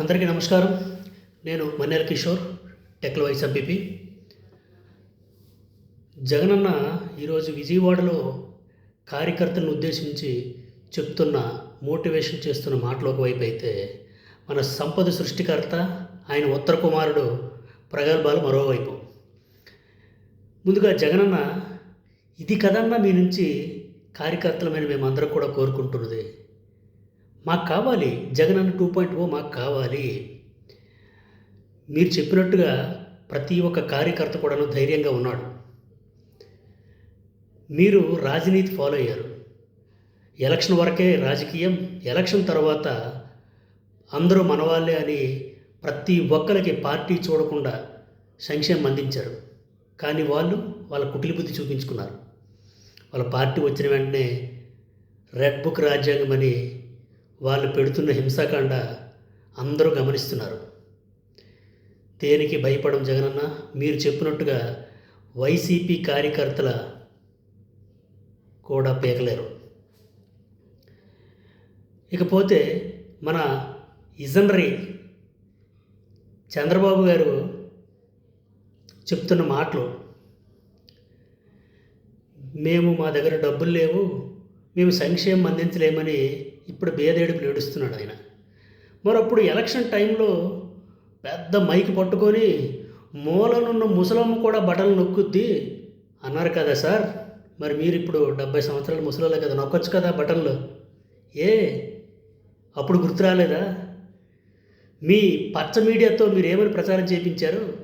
అందరికీ నమస్కారం. నేను మన్నేల కిషోర్ టెక్ల వైస్ ఎంపీపీ జగనన్న ఈరోజు విజయవాడలో కార్యకర్తలను ఉద్దేశించి చెప్తున్న మోటివేషన్ చేస్తున్న మాటలు ఒకవైపు అయితే మన సంపద సృష్టికర్త ఆయన ఉత్తర కుమారుడు ప్రగల్భాలు మరోవైపు. ముందుగా జగనన్న ఇది కదన్నా మీ నుంచి కార్యకర్తలమైన మేమందరం కూడా కోరుకుంటున్నది. మాకు కావాలి. జగన్ అన్న టూ పాయింట్ ఓ మాకు కావాలి. మీరు చెప్పినట్టుగా ప్రతి ఒక్క కార్యకర్త కూడాను ధైర్యంగా ఉన్నాడు. మీరు రాజనీతి ఫాలో అయ్యారు. ఎలక్షన్ వరకే రాజకీయం ఎలక్షన్ తర్వాత అందరూ మనవాళ్ళే అని ప్రతి ఒక్కరికి పార్టీ చూడకుండా సంక్షేమం అందించారు. కానీ వాళ్ళు వాళ్ళ కుటిలి బుద్ధి చూపించుకున్నారు. వాళ్ళ పార్టీ వచ్చిన వెంటనే రెడ్ బుక్ రాజ్యాంగం అని వాళ్ళు పెడుతున్న హింసాకాండ అందరూ గమనిస్తున్నారు. దేనికి భయపడం జగనన్న? మీరు చెప్పినట్టుగా వైసీపీ కార్యకర్తల కూడా పీకలేరు. ఇకపోతే మన ఇజనరీ చంద్రబాబు గారు చెప్తున్న మాటలు మేము మా దగ్గర డబ్బులు లేవు మేము సంక్షేమం అందించలేమని ఇప్పుడు బేదేడుపులు ఏడుస్తున్నాడు ఆయన. మరప్పుడు ఎలక్షన్ టైంలో పెద్ద మైక్ పట్టుకొని మూలనున్న ముసలమ్మ కూడా బటన్లు నొక్కుద్ది. అన్నారు కదా సార్ మరి మీరు ఇప్పుడు డెబ్బై సంవత్సరాల ముసలోళ్ళే కదా నొక్కొచ్చు కదా బటన్లు? ఏ? అప్పుడు గుర్తు రాలేదా? మీ పచ్చ మీడియాతో మీరు ఏమని ప్రచారం చేయించారు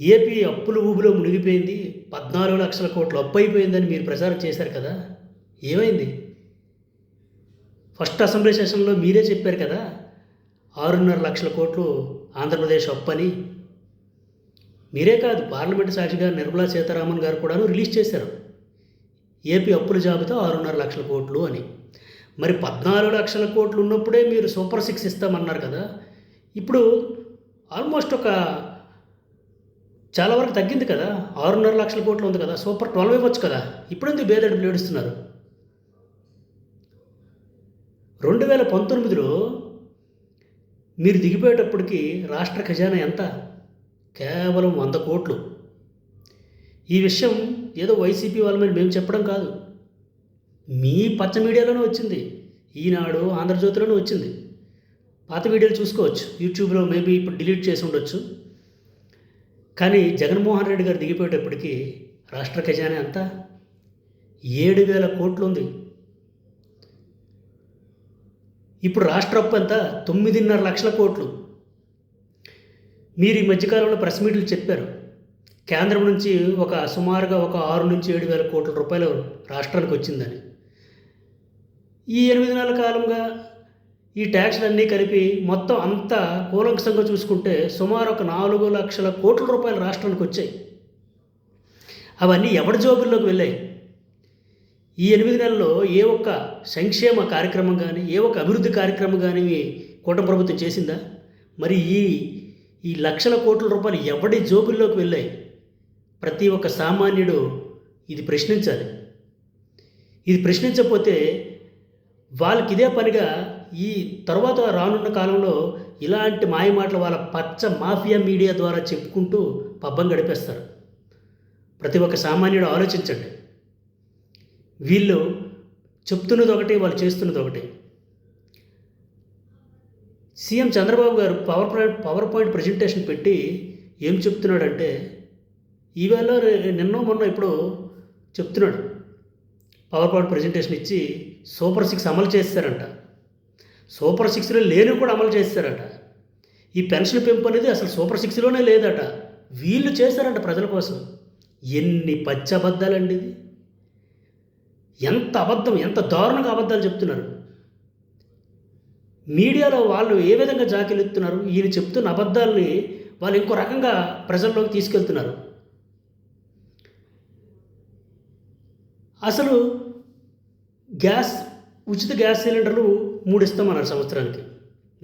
ఏపీ అప్పుల ఊబిలో మునిగిపోయింది పద్నాలుగు లక్షల కోట్లు అప్పు అయిపోయిందని మీరు ప్రచారం చేశారు కదా? ఏమైంది? ఫస్ట్ అసెంబ్లీ సెషన్లో మీరే చెప్పారు కదా ఆరున్నర లక్షల కోట్లు ఆంధ్రప్రదేశ్ అప్పని. మీరే కాదు పార్లమెంటు సాక్షిగా నిర్మలా సీతారామన్ గారు కూడాను రిలీజ్ చేశారు. ఏపీ అప్పుల జాబితా ఆరున్నర లక్షల కోట్లు అని. మరి పద్నాలుగు లక్షల కోట్లు ఉన్నప్పుడే మీరు సూపర్ సిక్స్ ఇస్తామన్నారు కదా ఇప్పుడు ఆల్మోస్ట్ ఒక చాలా వరకు తగ్గింది కదా ఆరున్నర లక్షల కోట్లు ఉంది కదా సూపర్ ట్వెల్వ్ ఇవ్వచ్చు కదా. ఇప్పుడెందుకు బేదడు ఏడుస్తున్నారు? రెండు వేల పంతొమ్మిదిలో మీరు దిగిపోయేటప్పటికి రాష్ట్ర ఖజానా ఎంత? కేవలం వంద కోట్లు. ఈ విషయం ఏదో వైసీపీ వాళ్ళ మీద మేము చెప్పడం కాదు. మీ పచ్చ మీడియాలోనే వచ్చింది. ఈనాడు ఆంధ్రజ్యోతిలోనే వచ్చింది. పాత వీడియోలు చూసుకోవచ్చు. యూట్యూబ్లో మేబీ ఇప్పుడు డిలీట్ చేసి ఉండొచ్చు. కానీ జగన్మోహన్ రెడ్డి గారు దిగిపోయేటప్పటికి రాష్ట్ర ఖజానా ఎంత? ఏడు వేల కోట్లు ఉంది. ఇప్పుడు రాష్ట్ర అప్పు ఎంత? తొమ్మిదిన్నర లక్షల కోట్లు. మీరు ఈ మధ్యకాలంలో ప్రెస్ మీట్లు చెప్పారు. కేంద్రం నుంచి ఒక సుమారుగా ఒక ఆరు నుంచి ఏడు వేల కోట్ల రూపాయలు రాష్ట్రానికి వచ్చిందని. ఈ ఎనిమిది నెలల కాలంగా ఈ ట్యాక్స్లన్నీ కలిపి మొత్తం అంతా కూలంకసంగా చూసుకుంటే సుమారు ఒక నాలుగు లక్షల కోట్ల రూపాయలు రాష్ట్రానికి వచ్చాయి. అవన్నీ ఎవరి జోబుల్లోకి వెళ్ళాయి? ఈ ఎనిమిది నెలల్లో ఏ ఒక్క సంక్షేమ కార్యక్రమం కానీ ఏ ఒక్క అభివృద్ధి కార్యక్రమం కానీ కూటమి ప్రభుత్వం చేసిందా? మరి ఈ ఈ లక్షల కోట్ల రూపాయలు ఎవడి జోబుల్లోకి వెళ్ళాయి? ప్రతి ఒక్క సామాన్యుడు ఇది ప్రశ్నించాలి. ఇది ప్రశ్నించకపోతే వాళ్ళకి ఇదే పనిగా ఈ తర్వాత రానున్న కాలంలో ఇలాంటి మాయమాటలు వాళ్ళ పచ్చ మాఫియా మీడియా ద్వారా చెప్పుకుంటూ పబ్బం గడిపేస్తారు. ప్రతి ఒక్క సామాన్యుడు ఆలోచించండి. వీళ్ళు చెప్తున్నది ఒకటి వాళ్ళు చేస్తున్నది ఒకటి. CM Chandrababu garu power point power point presentation పెట్టి ఏం చెప్తున్నాడంటే ఈవేళ నిన్న మొన్న ఇప్పుడు చెప్తున్నాడు. పవర్ పాయింట్ ప్రజెంటేషన్ ఇచ్చి సూపర్ సిక్స్ అమలు చేస్తారంట. సూపర్ సిక్స్లో లేని కూడా అమలు చేస్తారట. ఈ పెన్షన్ పెంపు అనేది అసలు సూపర్ సిక్స్లోనే లేదట. వీళ్ళు చేశారంట ప్రజల కోసం. ఎన్ని పచ్చబద్ధాలండి ఇది. ఎంత అబద్ధం ఎంత దారుణంగా అబద్ధాలు చెప్తున్నారు? మీడియాలో వాళ్ళు ఏ విధంగా జాకిలెత్తున్నారు ఈయన చెప్తున్న అబద్ధాలని వాళ్ళు ఇంకో రకంగా ప్రజల్లోకి తీసుకెళ్తున్నారు. అసలు గ్యాస్ ఉచిత గ్యాస్ సిలిండర్లు మూడు ఇస్తామన్నారు సంవత్సరానికి.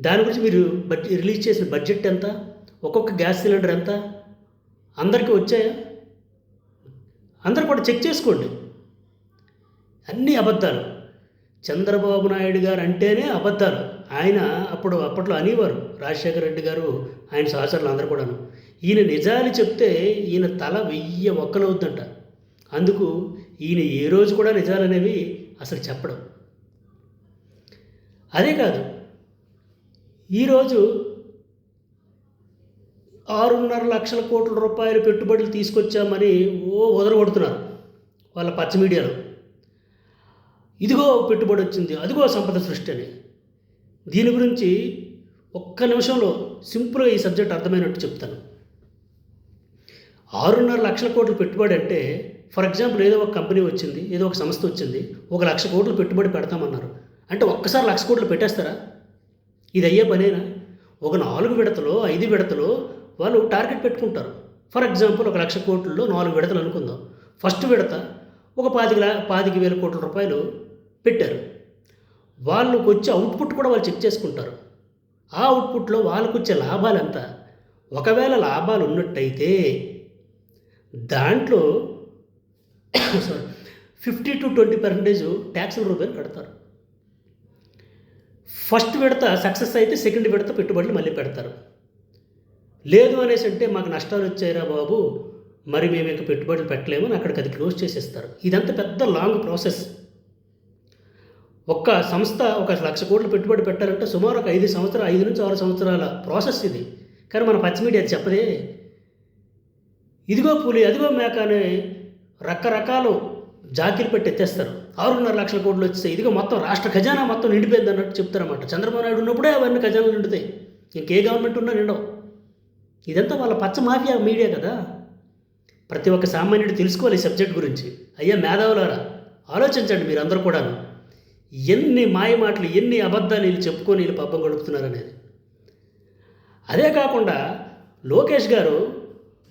దాని గురించి మీరు బడ్జెట్ రిలీజ్ చేసిన బడ్జెట్ ఎంత? ఒక్కొక్క గ్యాస్ సిలిండర్ ఎంత? అందరికీ వచ్చాయా? అందరు కూడా చెక్ చేసుకోండి. అన్నీ అబద్ధాలు. చంద్రబాబు నాయుడు గారు అంటేనే అబద్ధాలు. ఆయన అప్పుడు అప్పట్లో అనేవారు. రాజశేఖర రెడ్డి గారు ఆయన సహచరులు అందరూ కూడాను. ఈయన నిజాలు చెప్తే ఈయన తల వెయ్యి ఒక్కలవుద్దంట. అందుకు ఈయన ఏ రోజు కూడా నిజాలు అనేవి అసలు చెప్పడం. అదే కాదు ఈరోజు ఆరున్నర లక్షల కోట్ల రూపాయలు పెట్టుబడులు తీసుకొచ్చామని ఓ వదలగొడుతున్నారు వాళ్ళ పచ్చ మీడియాలో. ఇదిగో పెట్టుబడి వచ్చింది అదిగో సంపద సృష్టి అని. దీని గురించి ఒక్క నిమిషంలో సింపుల్గా ఈ సబ్జెక్ట్ అర్థమైనట్టు చెప్తాను. ఆరున్నర లక్షల కోట్లు పెట్టుబడి అంటే ఫర్ ఎగ్జాంపుల్ ఏదో ఒక కంపెనీ వచ్చింది ఏదో ఒక సంస్థ వచ్చింది ఒక లక్ష కోట్లు పెట్టుబడి పెడతామన్నారు. అంటే ఒక్కసారి లక్ష కోట్లు పెట్టేస్తారా? ఇది అయ్యే పనేనా? ఒక నాలుగు విడతలో ఐదు విడతలో వాళ్ళు టార్గెట్ పెట్టుకుంటారు. ఫర్ ఎగ్జాంపుల్ ఒక లక్ష కోట్లలో నాలుగు విడతలు అనుకుందాం. ఫస్ట్ విడత ఒక పాతిక లా- పాతిక వేల కోట్ల రూపాయలు పెట్టారు. వాళ్ళకు వచ్చే అవుట్పుట్ కూడా వాళ్ళు చెక్ చేసుకుంటారు. ఆ అవుట్పుట్లో వాళ్ళకు వచ్చే లాభాలు ఎంత ఒకవేళ లాభాలు ఉన్నట్టయితే దాంట్లో sorry fifty to twenty percentage ట్యాక్సుల రూపాయలు కడతారు. ఫస్ట్ విడత సక్సెస్ అయితే సెకండ్ విడత పెట్టుబడులు మళ్ళీ పెడతారు. లేదు అనేసి అంటే మాకు నష్టాలు వచ్చాయిరా బాబు మరి మేము ఇంకా పెట్టుబడులు పెట్టలేము అని అక్కడికి అది క్లోజ్ చేసేస్తారు. ఇదంతా పెద్ద లాంగ్ ప్రాసెస్ ఒక్క సంస్థ ఒక లక్ష కోట్లు పెట్టుబడి పెట్టాలంటే సుమారు ఒక ఐదు సంవత్సరాలు ఐదు నుంచి ఆరు సంవత్సరాల ప్రాసెస్ ఇది. కానీ మన పచ్చి మీడియా అది చెప్పదే. ఇదిగో పులి అదిగో మేక అని రకరకాలు జాకీలు పెట్టి ఎత్తేస్తారు. ఆరున్నర లక్షల కోట్లు వచ్చాయి ఇదిగో మొత్తం రాష్ట్ర ఖజానా మొత్తం నిండిపోయింది అన్నట్టు చెప్తారన్నమాట చంద్రబాబు నాయుడు ఉన్నప్పుడే అవన్నీ ఖజానాలు నిండుతాయి. ఇంకే గవర్నమెంట్ ఉన్నా నిండవు. ఇదంతా వాళ్ళ పచ్చ మాఫియా మీడియా కదా. ప్రతి ఒక్క సామాన్యుడు తెలుసుకోవాలి ఈ సబ్జెక్ట్ గురించి. అయ్యా మేధావులారా ఆలోచించండి మీరందరూ కూడాను. ఎన్ని మాయ మాటలు ఎన్ని అబద్ధాలు వీళ్ళు చెప్పుకొని వీళ్ళు పబ్బం గడుపుతున్నారనేది అదే కాకుండా లోకేష్ గారు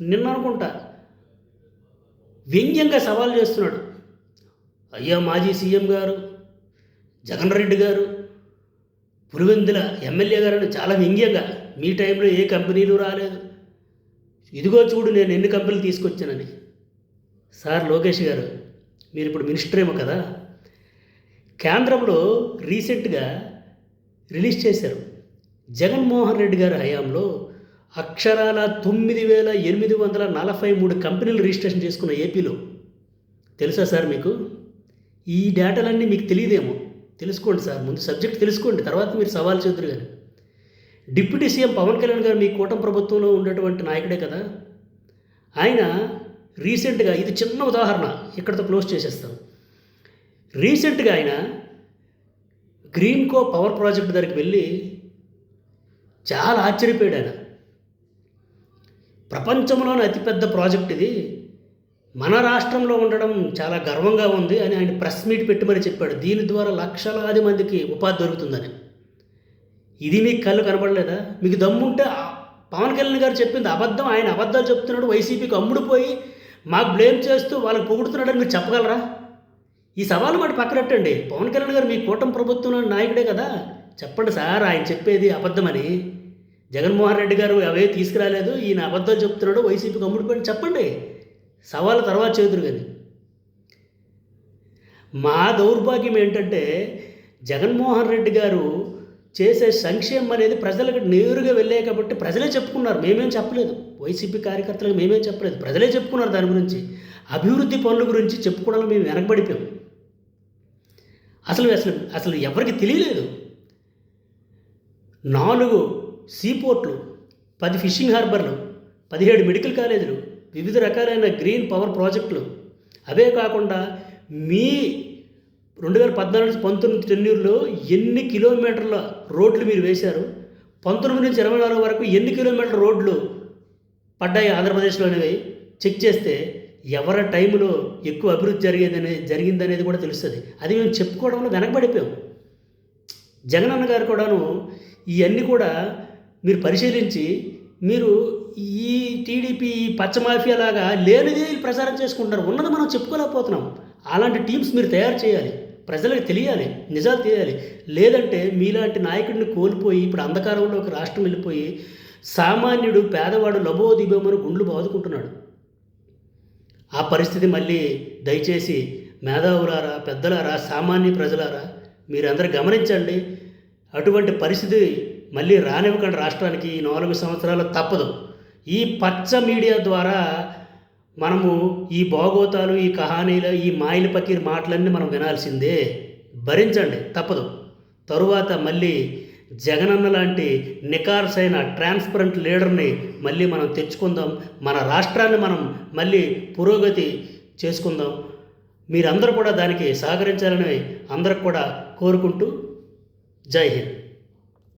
నిన్న అనుకుంటా వ్యంగ్యంగా సవాల్ చేస్తున్నాడు. అయ్యా మాజీ సీఎం గారు జగన్ రెడ్డి గారు పులివెందుల ఎమ్మెల్యే గారు చాలా వ్యంగ్యంగా మీ టైంలో ఏ కంపెనీలు రాలేదు. ఇదిగో చూడు నేను ఎన్ని కంపెనీలు తీసుకొచ్చానని. సార్ లోకేష్ గారు మీరు ఇప్పుడు మినిస్టర్ ఏమో కదా? కేంద్రంలో రీసెంట్గా రిలీజ్ చేశారు. జగన్మోహన్ రెడ్డి గారి హయాంలో అక్షరాల తొమ్మిది వేల ఎనిమిది వందల నలభై మూడు కంపెనీలు రిజిస్ట్రేషన్ చేసుకున్న ఏపీలో. తెలుసా సార్ మీకు? ఈ డేటాలన్నీ మీకు తెలియదేమో. తెలుసుకోండి సార్. ముందు సబ్జెక్ట్ తెలుసుకోండి. తర్వాత మీరు సవాల్ చేద్దరు కానీ డిప్యూటీ సీఎం పవన్ కళ్యాణ్ గారు మీ కూటమి ప్రభుత్వంలో ఉండేటువంటి నాయకుడే కదా. ఆయన రీసెంట్గా ఇది చిన్న ఉదాహరణ. ఇక్కడతో క్లోజ్ చేసేస్తాం రీసెంట్గా ఆయన గ్రీన్ కో పవర్ ప్రాజెక్ట్ దగ్గరికి వెళ్ళి చాలా ఆశ్చర్యపోయాడు ఆయన. ప్రపంచంలోనే అతిపెద్ద ప్రాజెక్ట్ ఇది. మన రాష్ట్రంలో ఉండడం చాలా గర్వంగా ఉంది అని ఆయన ప్రెస్ మీట్ పెట్టి మరి చెప్పాడు. దీని ద్వారా లక్షలాది మందికి ఉపాధి దొరుకుతుందని. ఇది మీకు కళ్ళు కనపడలేదా మీకు దమ్ముంటే పవన్ కళ్యాణ్ గారు చెప్పింది అబద్ధం. ఆయన అబద్ధాలు చెప్తున్నాడు. వైసీపీకి అమ్ముడుపోయి మాకు బ్లేమ్ చేస్తూ వాళ్ళకి పొగుడుతున్నాడని మీరు చెప్పగలరా? ఈ సవాలు మాట పక్కనట్టండి. పవన్ కళ్యాణ్ గారు మీ కూటమి ప్రభుత్వంలో నాయకుడే కదా. చెప్పండి సార్ ఆయన చెప్పేది అబద్ధమని. జగన్మోహన్ రెడ్డి గారు అవే తీసుకురాలేదు. ఈయన అబద్ధాలు చెప్తున్నాడు. వైసీపీకి అమ్ముడుపోయి చెప్పండి. సవాలు తర్వాత చేదురు కానీ మా దౌర్భాగ్యం ఏంటంటే జగన్మోహన్ రెడ్డి గారు చేసే సంక్షేమం అనేది ప్రజలకు నేరుగా వెళ్ళాయి కాబట్టి ప్రజలే చెప్పుకున్నారు. మేమేం చెప్పలేదు. వైసీపీ కార్యకర్తలకు మేమేం చెప్పలేదు. ప్రజలే చెప్పుకున్నారు దాని గురించి. అభివృద్ధి పనుల గురించి చెప్పుకోవడంలో మేము వెనకబడిపోయాం. అసలు అసలు అసలు ఎవరికి తెలియలేదు. నాలుగు సీపోర్ట్లు పది ఫిషింగ్ హార్బర్లు పదిహేడు మెడికల్ కాలేజీలు వివిధ రకాలైన గ్రీన్ పవర్ ప్రాజెక్టులు. అవే కాకుండా మీ రెండు వేల పద్నాలుగు నుంచి పంతొమ్మిది టెన్యూర్లో ఎన్ని కిలోమీటర్ల రోడ్లు మీరు వేశారు? పంతొమ్మిది నుంచి ఇరవై నాలుగు వరకు ఎన్ని కిలోమీటర్ల రోడ్లు పడ్డాయి ఆంధ్రప్రదేశ్లో అనేవి చెక్ చేస్తే ఎవరి టైంలో ఎక్కువ అభివృద్ధి జరిగేదనే జరిగిందనేది కూడా తెలుస్తుంది. అది మేము చెప్పుకోవడంలో వెనకబడిపోయాం. జగనన్న గారు కూడాను ఇవన్నీ కూడా మీరు పరిశీలించి మీరు ఈ టీడీపీ పచ్చ మాఫియా లాగా లేనిదే ప్రచారం చేసుకుంటారు ఉన్నది మనం చెప్పుకోలేకపోతున్నాం. అలాంటి టీమ్స్ మీరు తయారు చేయాలి. ప్రజలకు తెలియాలి. నిజాలు తెలియాలి. లేదంటే మీలాంటి నాయకుడిని కోల్పోయి ఇప్పుడు అంధకారంలోకి రాష్ట్రం వెళ్ళిపోయి సామాన్యుడు పేదవాడు లబోదిబోమని గుండ్లు బాదుకుంటున్నాడు. ఆ పరిస్థితి మళ్ళీ దయచేసి మేధావులారా పెద్దలారా సామాన్య ప్రజలారా మీరందరూ గమనించండి. అటువంటి పరిస్థితి మళ్ళీ రానివ్వకండి. రాష్ట్రానికి ఈ నాలుగు సంవత్సరాలు తప్పదు. ఈ పచ్చ మీడియా ద్వారా మనము ఈ బాగోతాలు ఈ కహానీలు ఈ మాయిల పకీర్ మాటలన్నీ మనం వినాల్సిందే. భరించండి. తప్పదు. తరువాత మళ్ళీ జగనన్న లాంటి నికార్సైన ట్రాన్స్పరెంట్ లీడర్ని మళ్ళీ మనం తెచ్చుకుందాం మన రాష్ట్రాన్ని మనం మళ్ళీ పురోగతి చేసుకుందాం. మీరందరూ కూడా దానికి సహకరించాలని అందరికి కూడా కోరుకుంటూ జై హింద్.